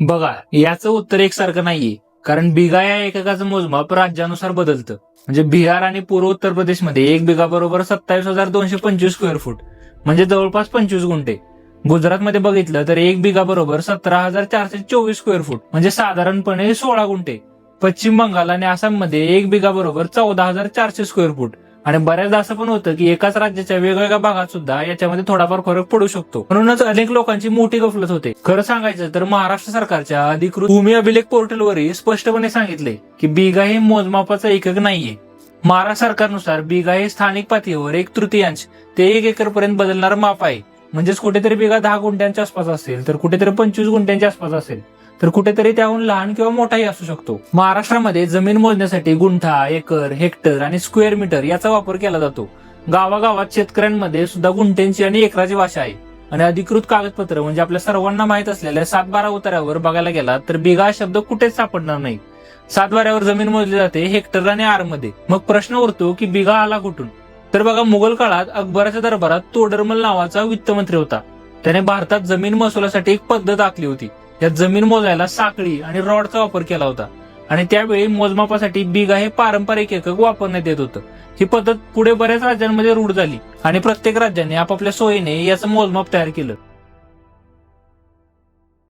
बघा याचं उत्तर एकसारखं नाहीये. कारण बिघा या एककाचं मोजमाप राज्यानुसार बदलतं. म्हणजे बिहार आणि पूर्व उत्तर प्रदेशमध्ये एक बिघा बरोबर सत्तावीस हजार दोनशे पंचवीस स्क्वेअर फूट म्हणजे जवळपास पंचवीस गुंठे. गुजरातमध्ये बघितलं तर एक बिघा बरोबर सतरा हजार चारशे चोवीस स्क्वेअर फूट म्हणजे साधारणपणे सोळा गुंठे. पश्चिम बंगाल आणि आसाममध्ये एक बिघा बरोबर चौदा हजार चारशे स्क्वेअर फूट आणि बऱ्याचदा असं पण होतं की एकाच राज्याच्या वेगवेगळ्या भागात सुद्धा याच्यामध्ये थोडाफार फरक पडू शकतो. म्हणूनच अनेक लोकांची मोठी गफलत होते. खरं सांगायचं तर महाराष्ट्र सरकारच्या अधिकृत भूमी अभिलेख पोर्टलवरही स्पष्टपणे सांगितले की बिघा हे मोजमापाचा एकक नाहीये. महाराष्ट्र सरकारनुसार बिघा हे स्थानिक पातळीवर एक तृतीयांश ते एक एकर पर्यंत बदलणार माप आहे. म्हणजेच कुठेतरी बिघा दहा गुंठ्यांच्या आसपास असेल तर कुठेतरी पंचवीस गुंठ्यांच्या आसपास असेल. तर कुठेतरी त्याहून लहान किंवा मोठाही असू शकतो. महाराष्ट्रामध्ये जमीन मोजण्यासाठी गुंठा एकर हेक्टर आणि स्क्वेअर मीटर याचा वापर केला जातो. गावागावात शेतकऱ्यांमध्ये सुद्धा गुंठ्यांची आणि एकराची भाषा आहे. आणि अधिकृत कागदपत्र म्हणजे आपल्या सर्वांना माहीत असलेल्या सात बारा उतार्यावर बघायला गेला तर बिघा शब्द कुठेच सापडणार नाही. सात बाऱ्यावर जमीन मोजली जाते हेक्टर आणि आरमध्ये मग प्रश्न उरतो की बिघा आला कुठून? तर बघा मुघल काळात अकबराच्या दरबारात तोडरमल नावाचा वित्तमंत्री होता. त्याने भारतात जमीन महसुलासाठी एक पद्धत आखली होती. यात जमीन मोजायला साखळी आणि रॉडचा वापर केला होता. आणि त्यावेळी मोजमापासाठी बिघा हे पारंपरिक एकक वापरण्यात येत होतं. ही पद्धत पुढे बऱ्याच राज्यांमध्ये रूढ झाली आणि प्रत्येक राज्याने आपापल्या सोयीने याचं मोजमाप तयार केलं.